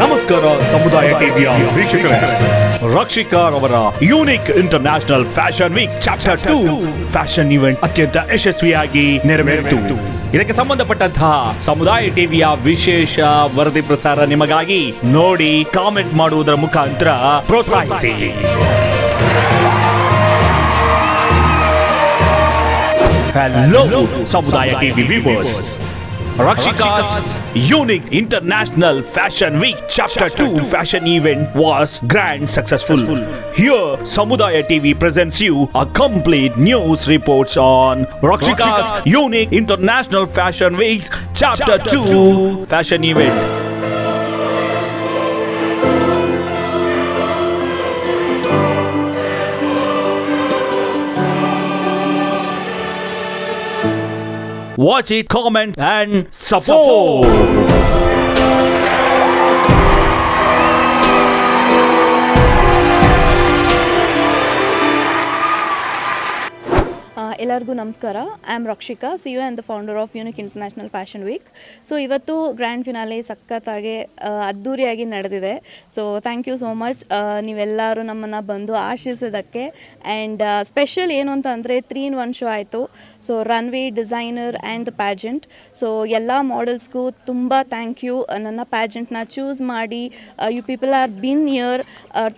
ನಮಸ್ಕಾರ ಸಮುದಾಯ ಟಿವಿಯ ವೀಕ್ಷಕರೇ. ರಕ್ಷಿಕಾರ್ ಅವರ unique international fashion week chapter two. Fashion event ಅತ್ಯಂತ ಯಶಸ್ವಿಯಾಗಿ ನೆರವೇರಿತು. ಇದಕ್ಕೆ ಸಂಬಂಧಪಟ್ಟಂತಹ ಸಮುದಾಯ ಟಿವಿಯ ವಿಶೇಷ ವರದಿ ಪ್ರಸಾರ ನಿಮಗಾಗಿ ನೋಡಿ ಕಾಮೆಂಟ್ ಮಾಡುವುದರ ಮುಖಾಂತರ ಪ್ರೋತ್ಸಾಹಿಸಿ. Hello Samudaya TV viewers. Rakshika's unique international fashion week chapter 2 fashion event was grand successful. Here Samudaya TV presents you a complete news reports on Rakshika's unique international fashion week's chapter 2 fashion event. Watch it, comment and support. ಆ, ಎಲ್ಲರಿಗೂ ನಮಸ್ಕಾರ. I am Rakshika C U and the founder of unique international fashion week so ಇವತ್ತು grand finale ಸಖತ್ತಾಗಿ ಅದ್ಧೂರಿಯಾಗಿ ನಡೆದಿದೆ. So thank you so much ನೀವೆಲ್ಲರೂ ನಮ್ಮನ್ನು ಬಂದು ಆಶಿಸಿದ್ದಕ್ಕೆ ಆ್ಯಂಡ್ ಸ್ಪೆಷಲ್ ಏನು ಅಂತ ಅಂದರೆ ತ್ರೀ ಇನ್ ಒನ್ ಶೋ ಆಯಿತು. So runway designer and the pageant so ಎಲ್ಲ ಮಾಡೆಲ್ಸ್ಗೂ ತುಂಬ ಥ್ಯಾಂಕ್ ಯು ನನ್ನ ಪ್ಯಾಜೆಂಟ್ನ ಚೂಸ್ ಮಾಡಿ you people are been here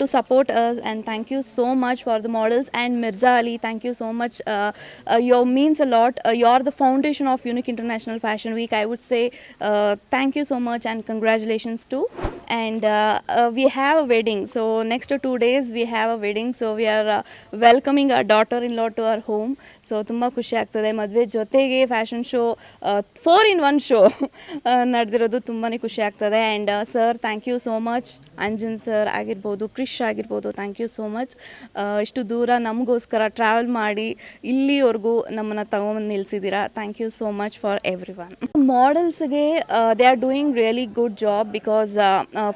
to support us and thank you so much for the models and Mirza Ali thank you so much your means a lot you are the foundation of unique international fashion week I would say thank you so much and congratulations to and we have a wedding so next two days we have a wedding so we are welcoming a daughter in law to our home so ತುಂಬ ಖುಷಿ ಆಗ್ತದೆ. ಮದುವೆ ಜೊತೆಗೆ fashion show four in one show ನಡೆದಿರೋದು ತುಂಬಾ ಖುಷಿ ಆಗ್ತದೆ. And sir thank you so much Anjan sir ಆಗಿರ್ಬೋದು, ಕ್ರಿಶ್ ಆಗಿರ್ಬೋದು ಥ್ಯಾಂಕ್ ಯು ಸೋ ಮಚ್ ಇಷ್ಟು ದೂರ ನಮಗೋಸ್ಕರ ಟ್ರಾವೆಲ್ ಮಾಡಿ ಇಲ್ಲಿವರೆಗೂ ನಮ್ಮನ್ನು ತಗೊಂಬಂದು ನಿಲ್ಲಿಸಿದ್ದೀರಾ? Thank you so much for every one ಮಾಡೆಲ್ಸ್ಗೆ they are doing really good job because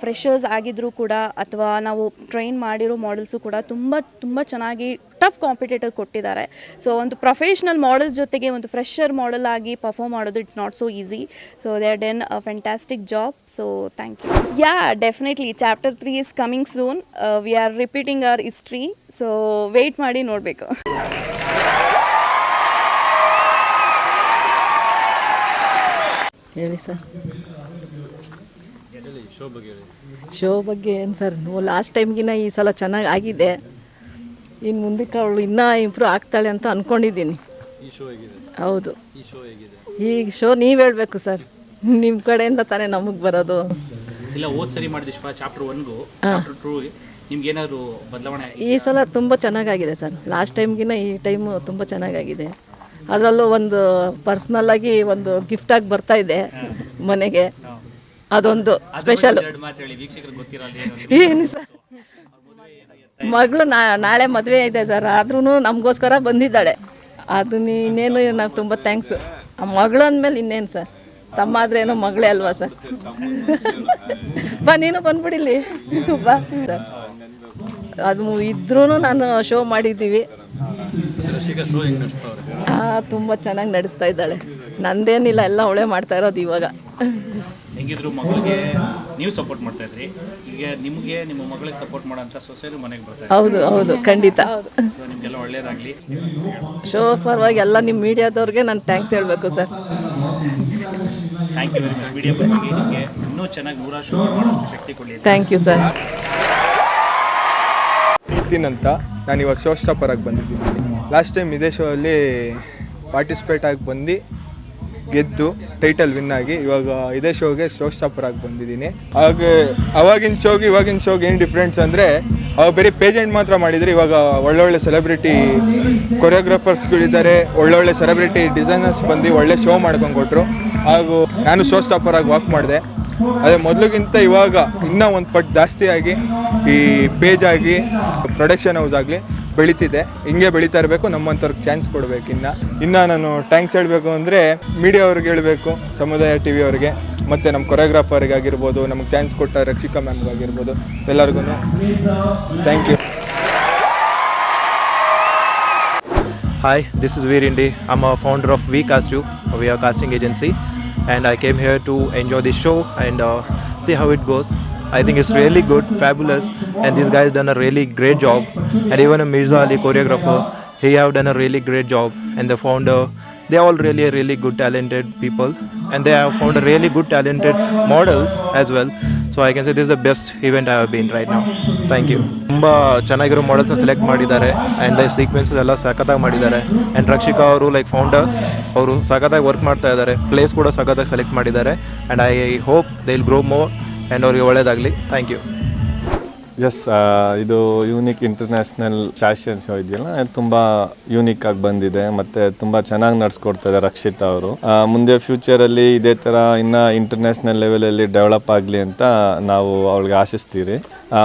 freshers ಆಗಿದ್ದರೂ ಕೂಡ ಅಥವಾ ನಾವು ಟ್ರೈನ್ ಮಾಡಿರೋ ಮಾಡೆಲ್ಸು ಕೂಡ ತುಂಬ ತುಂಬ ಚೆನ್ನಾಗಿ ಟಫ್ ಕಾಂಪಿಟೇಟರ್ ಕೊಟ್ಟಿದ್ದಾರೆ. ಸೊ ಒಂದು ಪ್ರೊಫೆಷ್ನಲ್ ಮಾಡೆಲ್ಸ್ ಜೊತೆಗೆ ಒಂದು ಫ್ರೆಷರ್ ಮಾಡೆಲ್ ಆಗಿ ಪರ್ಫಾರ್ಮ್ ಮಾಡೋದು it's not so easy so they are done a fantastic job so thank you yeah definitely chapter three is coming soon we are repeating our history so wait ಮಾಡಿ ನೋಡಬೇಕು. ಹೇಳಿ sir. Show ಬಗ್ಗೆ ಏನು sir last ಟೈಮ್ಗಿನ ಈ ಸಲ ಚೆನ್ನಾಗಿ ಆಗಿದೆ. ಇನ್ನು ಮುಂದಕ್ಕೆ ಅವಳು ಇನ್ನೂ ಇಂಪ್ರೂವ್ ಆಗ್ತಾಳೆ ಅಂತ ಅಂದ್ಕೊಂಡಿದ್ದೀನಿ ಹೌದು. ಈ ಶೋ ನೀವು ಹೇಳಬೇಕು ಸರ್. ನಿಮ್ಮ ಕಡೆಯಿಂದ ತಾನೇ ನಮಗೆ ಬರೋದು. ಇಲ್ಲ ಓದ್ ಸರಿ ಚಾಪ್ಟರ್ ಒನ್ಗೂ ಚಾಪ್ಟರ್ ಟೂ ನಿಮ್ಗೆ ಏನಾದ್ರು ಬದಲಾವಣೆ ಈ ಸಲ ತುಂಬ ಚೆನ್ನಾಗಾಗಿದೆ ಸರ್. ಲಾಸ್ಟ್ ಟೈಮ್ಗಿನ ಈ ಟೈಮು ತುಂಬ ಚೆನ್ನಾಗಾಗಿದೆ ಅದರಲ್ಲೂ ಒಂದು ಪರ್ಸ್ನಲ್ಲಾಗಿ ಒಂದು ಗಿಫ್ಟಾಗಿ ಬರ್ತಾ ಇದೆ ಮನೆಗೆ. ಅದೊಂದು ಸ್ಪೆಷಲ್ ಏನು ಸರ್ ಮಗಳು ನಾ ನಾಳೆ ಮದುವೆ ಇದೆ ಸರ್ ಆದ್ರೂ ನಮಗೋಸ್ಕರ ಬಂದಿದ್ದಾಳೆ. ಅದು ಇನ್ನೇನು ನಾವು ತುಂಬ ಥ್ಯಾಂಕ್ಸು ಆ ಮಗಳು ಅಂದಮೇಲೆ ಇನ್ನೇನು ಸರ್? ತಮ್ಮ ಆದ್ರೇನೋ ಮಗಳೇ ಅಲ್ವಾ ಸರ್? ಬಾ ನೀನು ಬಂದ್ಬಿಡಿಲಿ ಬಾ ಸರ್. ಅದು ಇದ್ರೂ ನಾನು ಶೋ ಮಾಡಿದ್ದೀವಿ. ಹಾಂ ತುಂಬ ಚೆನ್ನಾಗಿ ನಡೆಸ್ತಾ ಇದ್ದಾಳೆ. ನಂದೇನಿಲ್ಲ ಎಲ್ಲ ಅವಳೆ ಮಾಡ್ತಾ ಇರೋದು ಇವಾಗ. ಹೆಂಗಿದ್ರು ಮಗಳಿಗೆ ನೀವು ಸಪೋರ್ಟ್ ಮಾಡ್ತಾ ಇದ್ರಿ. ಈಗ ನಿಮಗೆ ನಿಮ್ಮ ಮಗಳಿಗೆ ಸಪೋರ್ಟ್ ಮಾಡೋಂಥ ಸೊಸೈಟಿ ಮನೆಗೆ ಬರ್ತಾ ಹೌದು ಹೌದು ಖಂಡಿತ. ಸೊ ನಿಮಗೆಲ್ಲ ಒಳ್ಳೇದಾಗಲಿ. ಶೋ ಪರವಾಗಿ ಎಲ್ಲ ನಿಮ್ಮ ಮೀಡಿಯಾದವ್ರಿಗೆ ನಾನು ಥ್ಯಾಂಕ್ಸ್ ಹೇಳಬೇಕು sir. Thank you very much media ಬಗ್ಗೆ ನಿಮಗೆ ಇನ್ನೂ ಚೆನ್ನಾಗಿ ನೂರಾರು ಶೋ ಮಾಡೋಷ್ಟು ಶಕ್ತಿ ಕೊಡಲಿ ಥ್ಯಾಂಕ್ ಯು ಸರ್ ನಿತಿನ್ ಅಂತ ನಾನು ಇವಾಗ ಶೋ ಸ್ಟಾಪರಾಗಿ ಬಂದಿದ್ದೀನಿ. ಲಾಸ್ಟ್ ಟೈಮ್ ಇದೇ ಶೋ ಅಲ್ಲಿ ಪಾರ್ಟಿಸಿಪೇಟ್ ಆಗಿ ಬಂದು ಗೆದ್ದು ಟೈಟಲ್ ವಿನ್ ಆಗಿ ಇವಾಗ ಇದೇ ಶೋಗೆ ಶೋ ಸ್ಟಾಪರ್ ಆಗಿ ಬಂದಿದ್ದೀನಿ. ಹಾಗೆ ಅವಾಗಿನ ಶೋಗೆ ಇವಾಗಿನ ಶೋಗೆ ಏನು ಡಿಫ್ರೆನ್ಸ್ ಅಂದರೆ, ಅವಾಗ ಬರೀ ಪೇಜೆಂಟ್ ಮಾತ್ರ ಮಾಡಿದರೆ ಇವಾಗ ಒಳ್ಳೊಳ್ಳೆ ಸೆಲೆಬ್ರಿಟಿ ಕೊರಿಯೋಗ್ರಾಫರ್ಸ್ಗಳಿದ್ದಾರೆ ಒಳ್ಳೊಳ್ಳೆ ಸೆಲೆಬ್ರಿಟಿ ಡಿಸೈನರ್ಸ್ ಬಂದು ಒಳ್ಳೆ ಶೋ ಮಾಡ್ಕೊಂಡು ಕೊಟ್ಟರು ಹಾಗೂ ನಾನು ಶೋ ಸ್ಟಾಪರ್ ಆಗಿ ವಾಕ್ ಮಾಡಿದೆ. ಅದೇ ಮೊದಲಿಗಿಂತ ಇವಾಗ ಇನ್ನೂ ಒಂದು ಪಟ್ಟು ಜಾಸ್ತಿಯಾಗಿ ಈ ಪೇಜ್ ಆಗಿ ಪ್ರೊಡಕ್ಷನ್ ಹೌಸ್ ಆಗಲಿ ಬೆಳೀತಿದೆ ಹಿಂಗೆ ಬೆಳೀತಾ ಇರಬೇಕು ನಮ್ಮಂಥವ್ರಿಗೆ ಚಾನ್ಸ್ ಕೊಡಬೇಕು ಇನ್ನು ಇನ್ನು ನಾನು ಟ್ಯಾಂಕ್ಸ್ ಹೇಳಬೇಕು ಅಂದರೆ ಮೀಡಿಯಾ ಅವ್ರಿಗೆ ಹೇಳಬೇಕು ಸಮುದಾಯ ಟಿ ವಿ ಅವ್ರಿಗೆ ಮತ್ತು ನಮ್ಮ ಕೊರಿಯೋಗ್ರಾಫರ್ಗೆ ಆಗಿರ್ಬೋದು ನಮಗೆ ಚಾನ್ಸ್ ಕೊಟ್ಟ ರಕ್ಷಿಕಾ ಮ್ಯಾಮ್ಗಾಗಿರ್ಬೋದು ಎಲ್ಲರಿಗೂ thank you Hi, this is Veer Indi. I'm a founder of of Cast You. We are a casting agency, and I came here to enjoy this show and uh, see how it goes. I think it's really good, fabulous, and these guys done a really great job. And even a Mirza Ali choreographer, he have done a really great job. And the founder, they all really really good talented people, and they have found really good talented models as well. So I can say this the best best I I been right ನಾವು thank you. ತುಂಬ ಚೆನ್ನಾಗಿರೋ ಮಾಡೆಲ್ಸ್ನ select ಮಾಡಿದ್ದಾರೆ and the sequences ಎಲ್ಲ ಸಖತ್ತಾಗಿ ಮಾಡಿದ್ದಾರೆ. And ರಕ್ಷಿಕಾ ಅವರು like founder ಅವರು ಸಖತ್ತಾಗಿ ವರ್ಕ್ ಮಾಡ್ತಾ ಇದ್ದಾರೆ. ಪ್ಲೇಸ್ ಕೂಡ ಸಖತ್ತಾಗಿ ಸೆಲೆಕ್ಟ್ ಮಾಡಿದ್ದಾರೆ. And I hope they will grow more and ಅವ್ರಿಗೆ ಒಳ್ಳೆಯದಾಗಲಿ ಥ್ಯಾಂಕ್ ಯು ಎಸ್ ಇದು ಯೂನಿಕ್ ಇಂಟರ್ನ್ಯಾಷನಲ್ ಫ್ಯಾಷನ್ ಶೋ ಇದೆಯಲ್ಲ? ಅದು ತುಂಬ ಯೂನಿಕ್ ಆಗಿ ಬಂದಿದೆ ಮತ್ತೆ ತುಂಬ ಚೆನ್ನಾಗಿ ನಡ್ಸ್ಕೊಡ್ತಾ ಇದ್ದಾರೆ ರಕ್ಷಿತಾ ಅವರು. ಮುಂದೆ ಮುಂದೆ ಫ್ಯೂಚರಲ್ಲಿ ಇದೇ ಥರ ಇನ್ನು ಇಂಟರ್ನ್ಯಾಷನಲ್ ಲೆವೆಲಲ್ಲಿ ಡೆವಲಪ್ ಆಗಲಿ ಅಂತ ನಾವು ಅವ್ಳಿಗೆ ಆಶಿಸ್ತೀರಿ.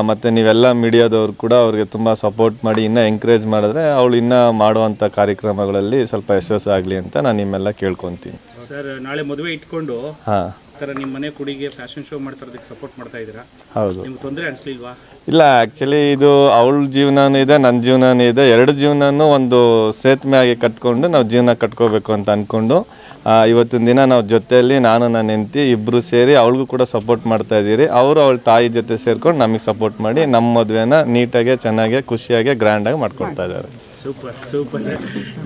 ಮತ್ತೆ ನೀವೆಲ್ಲ ಮೀಡಿಯಾದವ್ರು ಕೂಡ ಅವ್ರಿಗೆ ತುಂಬ ಸಪೋರ್ಟ್ ಮಾಡಿ ಇನ್ನೂ ಎಂಕರೇಜ್ ಮಾಡಿದ್ರೆ ಅವಳು ಇನ್ನೂ ಮಾಡುವಂಥ ಕಾರ್ಯಕ್ರಮಗಳಲ್ಲಿ ಸ್ವಲ್ಪ ಯಶಸ್ಸು ಆಗಲಿ ಅಂತ ನಾನು ನಿಮ್ಮೆಲ್ಲ ಕೇಳ್ಕೊತೀನಿ. ಸರ್ ನಾಳೆ ಮದುವೆ ಇಟ್ಕೊಂಡು ಹಾಂ. ಥರ ನಿಮ್ಮ ಮನೆ ಕುಡಿಗೆ ಫ್ಯಾಷನ್ ಶೋ ಮಾಡ್ತಾರದಕ್ಕೆ ಸಪೋರ್ಟ್ ಮಾಡ್ತಾ ಇದ್ದೀರಾ? ಹೌದು. ನಿಮ್ಗೆ ತೊಂದರೆ ಅನಿಸ್ಲಿಲ್ವಾ? ಇಲ್ಲ ಆ್ಯಕ್ಚುಲಿ ಇದು ಅವಳ ಜೀವನನೂ ಇದೆ ನನ್ನ ಜೀವನನೂ ಇದೆ. ಎರಡು ಜೀವನನೂ ಒಂದು ಸೇತುವೆ ಆಗಿ ಕಟ್ಕೊಂಡು ನಾವು ಜೀವನ ಕಟ್ಕೋಬೇಕು ಅಂತ ಅಂದ್ಕೊಂಡು ಇವತ್ತಿನ ದಿನ ನಾವು ಜೊತೆಯಲ್ಲಿ ನಾನು ನನ್ನ ಹೆಂಡತಿ ಇಬ್ಬರು ಸೇರಿ ಅವಳಿಗೂ ಕೂಡ ಸಪೋರ್ಟ್ ಮಾಡ್ತಾ ಇದ್ದೀರಿ. ಅವರು ಅವಳ ತಾಯಿ ಜೊತೆ ಸೇರ್ಕೊಂಡು ನಮಗೆ ಸಪೋರ್ಟ್ ಮಾಡಿ ನಮ್ಮ ಮದುವೆನ ನೀಟಾಗಿ ಚೆನ್ನಾಗಿ ಖುಷಿಯಾಗಿ ಗ್ರ್ಯಾಂಡಾಗಿ ಮಾಡ್ಕೊಡ್ತಾ ಇದ್ದಾರೆ. ಸೂಪರ್ ಸೂಪರ್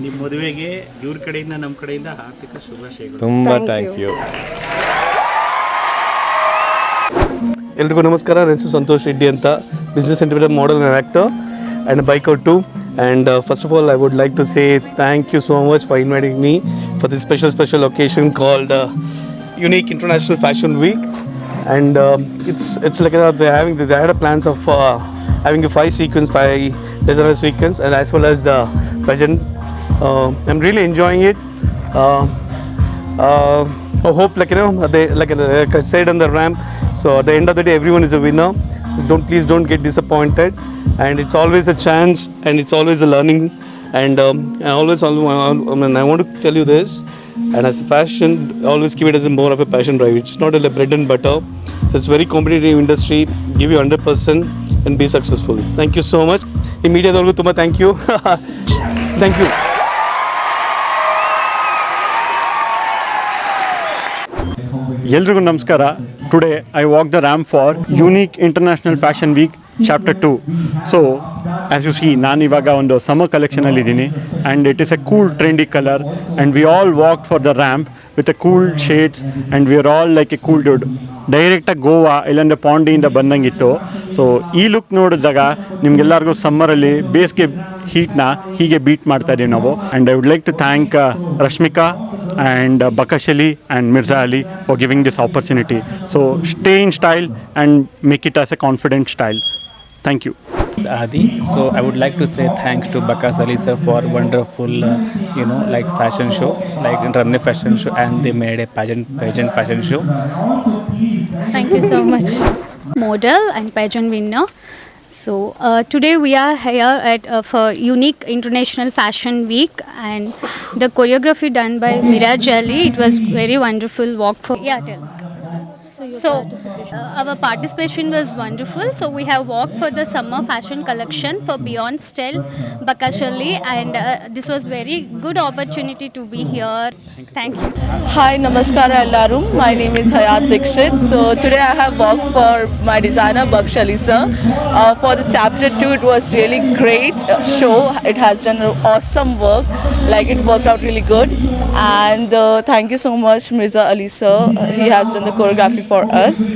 ನಿಮ್ಮ ಮದುವೆಗೆ ಇವ್ರ ಕಡೆಯಿಂದ ನಮ್ಮ ಕಡೆಯಿಂದ ಆರ್ಥಿಕ ಶುಭಾಶಯಗಳು. ತುಂಬ ಥ್ಯಾಂಕ್ಸ್ ಯು ಎಲ್ರಿಗೂ ನಮಸ್ಕಾರ ನನ್ನ ಹೆಸರು ಸಂತೋಷ್ ರೆಡ್ಡಿ ಅಂತ. Business interview model and actor and bike out to and first of all I would like to say thank you so much for inviting me for this special special occasion called unique international fashion week and um, it's it's like uh, they're having they had a plans of uh, having a five sequence five designer sequence and as well as the pageant. Uh, i'm really enjoying it uh, uh, I hope like you know they like, uh, like I said on the ramp so at the end of the day everyone is a winner so don't please don't get disappointed and it's always a chance and it's always a learning and um, I always, always I mean I want to tell you this and as a fashion always keep it as a more of a passion drive it's not a bread and butter so it's very competitive industry give you 100% and be successful thank you so much ಈ ಮೀಡಿಯಾದವ್ರಿಗೂ ತುಂಬ thank you thank you ಎಲ್ರಿಗೂ ನಮಸ್ಕಾರ. Today I walk the ramp for unique international fashion week chapter two so as you see ನಾನು ಇವಾಗ ಒಂದು summer ಕಲೆಕ್ಷನಲ್ಲಿದ್ದೀನಿ and it is a cool trendy colour and we all walk for the ramp with a cool shades and we are all like a cool dude ಡೈರೆಕ್ಟಾಗಿ ಗೋವಾ ಇಲ್ಲಾಂದ್ರೆ ಪಾಂಡಿಯಿಂದ ಬಂದಂಗಿತ್ತು. So ಈ look ನೋಡಿದಾಗ ನಿಮ್ಗೆಲ್ಲರಿಗೂ ಸಮ್ಮರಲ್ಲಿ ಬೇಸಿಗೆ ಹೀಟ್ನ ಹೀಗೆ ಬೀಟ್ ಮಾಡ್ತಾ ಇದೀವಿ ನಾವು and I would like to thank Rashmika and uh, Bakashali and Mirza Ali for giving this opportunity. So stay in style and make it as a confident style. Thank you. It's Adi. So I would like to say thanks to Bakas Ali sir for wonderful, uh, you know, like fashion show, like run a fashion show, and they made a pageant pageant fashion show. Thank you so much. Model and pageant winner. So uh, today we are here at uh, for Unique International Fashion Week and the choreography done by Miraj Ali. It was very wonderful walk for yeah. Tell. So, uh, our participation was wonderful. So we have walked for the summer fashion collection for Beyond Style, Bakashali, and uh, this was very good opportunity to be here. Thank you. Hi, Namaskara Allarum. My name is Hayat Dikshit. So today I have worked for my designer Bakshali sir. Uh, for the chapter two, it was really great show. It has done an awesome work. Like it worked out really good. And uh, thank you so much, Mirza Ali sir. He has done the choreography for us,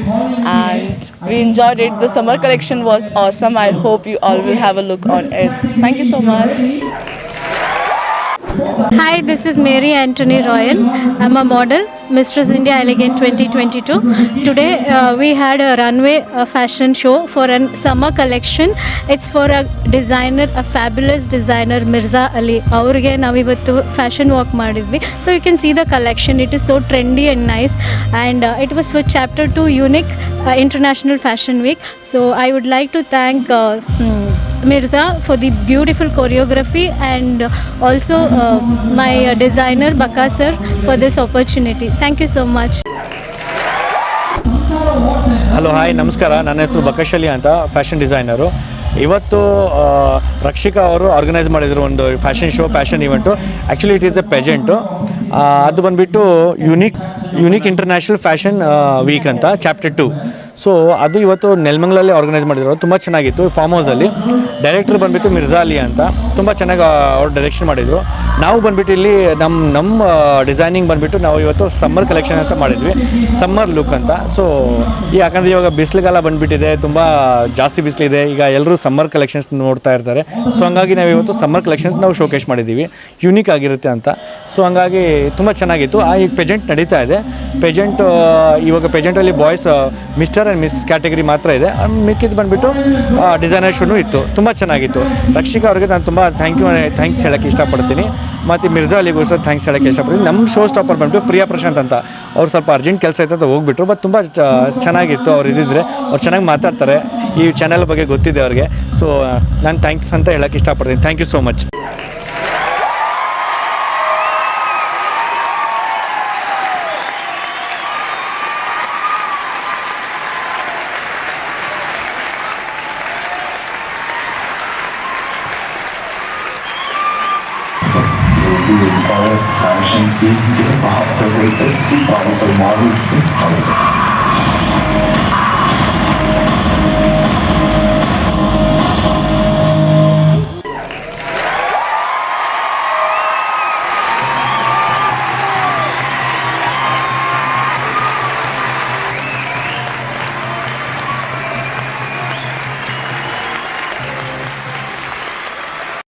and we enjoyed it. The summer collection was awesome. I hope you all will have a look on it. Thank you so much. Hi, this is Mary Anthony Royal. I'm a model, Mistress India Elegant 2022. Today uh, we had a runway a fashion show for a summer collection. It's for a designer, a fabulous designer, Mirza Ali. ಅವ್ರಿಗೆ ನಾವಿವತ್ತು fashion walk ಮಾಡಿದ್ವಿ so you can see the collection it is so trendy and nice and it was for chapter two Fashion international fashion week so I would like to thank Mirza for the beautiful choreography and also uh, my designer Baka sir for this opportunity. Thank you so much. Hello hi ನಮಸ್ಕಾರ ನನ್ನ ಹೆಸರು ಬಕಶಲಿ ಅಂತ fashion designer ಇವತ್ತು ರಕ್ಷಿಕಾ ಅವರು organise ಮಾಡಿದ್ರು ಒಂದು fashion show fashion event actually it is a pageant ಅದು ಬಂದುಬಿಟ್ಟು unique unique international fashion week ಅಂತ ಚಾಪ್ಟರ್ ಟು ಸೊ ಅದು ಇವತ್ತು ನೆಲ್ಮಂಗ್ಲಲ್ಲಿ ಆರ್ಗನೈಸ್ ಮಾಡಿದ್ರು. ತುಂಬ ಚೆನ್ನಾಗಿತ್ತು ಫಾರ್ಮ್ ಹೌಸಲ್ಲಿ ಡೈರೆಕ್ಟರ್ ಬಂದುಬಿಟ್ಟು ಮಿರ್ಜಾ ಅಲಿ ಅಂತ. ತುಂಬ ಚೆನ್ನಾಗಿ ಅವ್ರು ಡೈರೆಕ್ಷನ್ ಮಾಡಿದರು. ನಾವು ಬಂದುಬಿಟ್ಟು ಇಲ್ಲಿ ನಮ್ಮ ನಮ್ಮ ಡಿಸೈನಿಂಗ್ ಬಂದುಬಿಟ್ಟು ನಾವು ಇವತ್ತು ಸಮ್ಮರ್ ಕಲೆಕ್ಷನ್ ಅಂತ ಮಾಡಿದ್ವಿ. ಸಮ್ಮರ್ ಲುಕ್ ಅಂತ. ಸೊ ಯಾಕಂದರೆ ಇವಾಗ ಬಿಸಿಲುಗಾಲ ಬಂದುಬಿಟ್ಟಿದೆ, ತುಂಬ ಜಾಸ್ತಿ ಬಿಸಿಲಿದೆ. ಈಗ ಎಲ್ಲರೂ ಸಮ್ಮರ್ ಕಲೆಕ್ಷನ್ಸ್ ನೋಡ್ತಾ ಇರ್ತಾರೆ. ಸೊ ಹಂಗಾಗಿ ನಾವು ಇವತ್ತು ಸಮ್ಮರ್ ಕಲೆಕ್ಷನ್ಸ್ ನಾವು ಶೋಕೇಶ್ ಮಾಡಿದ್ದೀವಿ ಯುನೀಕ್ ಆಗಿರುತ್ತೆ ಅಂತ. ಸೊ ಹಂಗಾಗಿ ತುಂಬ ಚೆನ್ನಾಗಿತ್ತು. ಆ, ಈಗ ಪೆಜೆಂಟ್ ನಡೀತಾ ಇದೆ. ಪೆಜೆಂಟ್ ಇವಾಗ ಪೆಜೆಂಟಲ್ಲಿ boys mister and miss category ಮಾತ್ರ ಇದೆ. ಮಿಕ್ಕಿದ್ದು ಬಂದುಬಿಟ್ಟು ಡಿಸೈನರ್ ಶೂನು ಇತ್ತು. ತುಂಬ ಚೆನ್ನಾಗಿತ್ತು. ರಕ್ಷಿಕಾ ಅವ್ರಿಗೆ ನಾನು ತುಂಬ ಥ್ಯಾಂಕ್ ಯು ಥ್ಯಾಂಕ್ಸ್ ಹೇಳೋಕ್ಕೆ ಇಷ್ಟಪಡ್ತೀನಿ. ಮತ್ತು ಮಿರ್ಜಾ ಅಲಿಗೂ ಸಹ ಥ್ಯಾಂಕ್ಸ್ ಹೇಳೋಕ್ಕೆ ಇಷ್ಟಪಡ್ತೀನಿ. ನಮ್ಮ ಶೋ ಸ್ಟಾಪರ್ ಬಂದುಬಿಟ್ಟು ಪ್ರಿಯಾ ಪ್ರಶಾಂತ್ ಅಂತ. ಅವ್ರು ಸ್ವಲ್ಪ ಅರ್ಜೆಂಟ್ ಕೆಲಸ ಇತ್ತು ಅಂತ ಹೋಗ್ಬಿಟ್ರು. ಬಟ್ ತುಂಬ ಚೆನ್ನಾಗಿತ್ತು ಅವ್ರು ಇದ್ದಿದ್ರೆ. ಅವ್ರು ಚೆನ್ನಾಗಿ ಮಾತಾಡ್ತಾರೆ. ಈ ಚಾನೆಲ್ ಬಗ್ಗೆ ಗೊತ್ತಿದೆ ಅವ್ರಿಗೆ. ಸೊ ನಾನು ಥ್ಯಾಂಕ್ಸ್ ಅಂತ ಹೇಳೋಕ್ಕೆ ಇಷ್ಟಪಡ್ತೀನಿ. Thank you so much